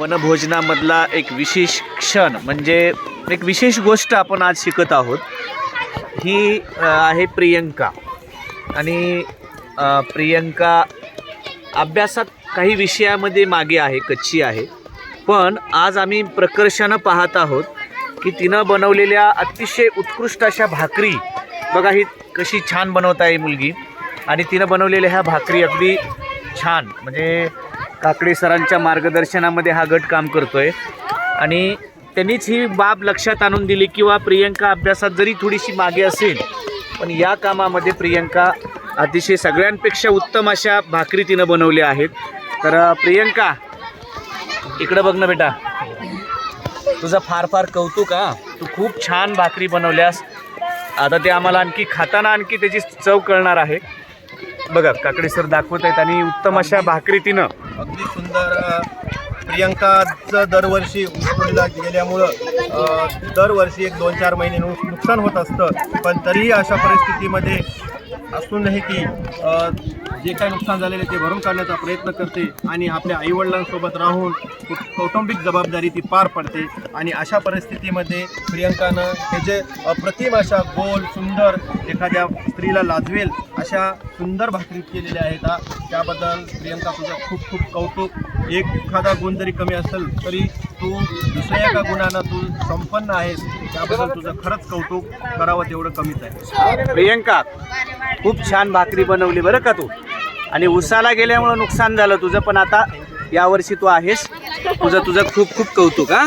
वनभोजनामधला एक विशेष क्षण म्हणजे एक विशेष गोष्ट आपण आज शिकत आहोत. ही आहे प्रियंका. आणि प्रियंका अभ्यासात काही विषयामध्ये मागे आहे कच्ची आहे. पण आज आम्ही प्रकर्षानं पाहत आहोत की तिनं बनवलेल्या अतिशय उत्कृष्ट अशा भाकरी. बघा ही कशी छान बनवत आहे मुलगी. आणि तिनं बनवलेल्या ह्या भाकरी अगदी छान. म्हणजे काकडे सरांच्या मार्गदर्शनामध्ये हा गट काम करतोय. आणि त्यांनीच ही बाब लक्षात आणून दिली किंवा प्रियंका अभ्यासात जरी थोडीशी मागे असेल पण या कामामध्ये प्रियंका अतिशय सगळ्यांपेक्षा उत्तम अशा भाकरी तिनं बनवल्या आहेत. तर प्रियंका इकडं बघ ना बेटा. तुझं फार फार कौतुक हा. तू खूप छान भाकरी बनवल्यास. आता ते आम्हाला आणखी खाताना आणखी त्याची चव कळणार आहे. बघा काकडे सर दाखवत आहेत आणि उत्तम अशा भाकरी तिनं अगदी सुंदर अ, प्रियंकाचं दरवर्षी ऊसतोडीला गेल्यामुळं दरवर्षी एक दोन चार महिने नुकसान होत असतं पण तरीही अशा परिस्थितीमध्ये असूनही की जे काही नुकसान झालेले ते भरून काढण्याचा प्रयत्न करते आणि आपल्या आईवडिलांसोबत राहून कौटुंबिक जबाबदारी ती पार पडते. आणि अशा परिस्थितीमध्ये प्रियंकानं हे जे अप्रतिम अशा गोल सुंदर एखाद्या स्त्रीला लाजवेल अशा सुंदर भाकरी केलेल्या आहेत त्याबद्दल प्रियंका तुझं खूप खूप कौतुक. एक एखादा गुण जरी कमी असेल तरी तू दुसऱ्या एका गुणानं तू संपन्न आहेस. त्याबद्दल तुझं खरंच कौतुक करावं तेवढं कमीच आहे. प्रियंका खूप छान भाकरी बनवली बरं का तू? आणि उसाला गेल्यामुळं नुकसान झालं तुझं पण आता यावर्षी तू आहेस. तुझं तुझं खूप खूप कौतुक हा?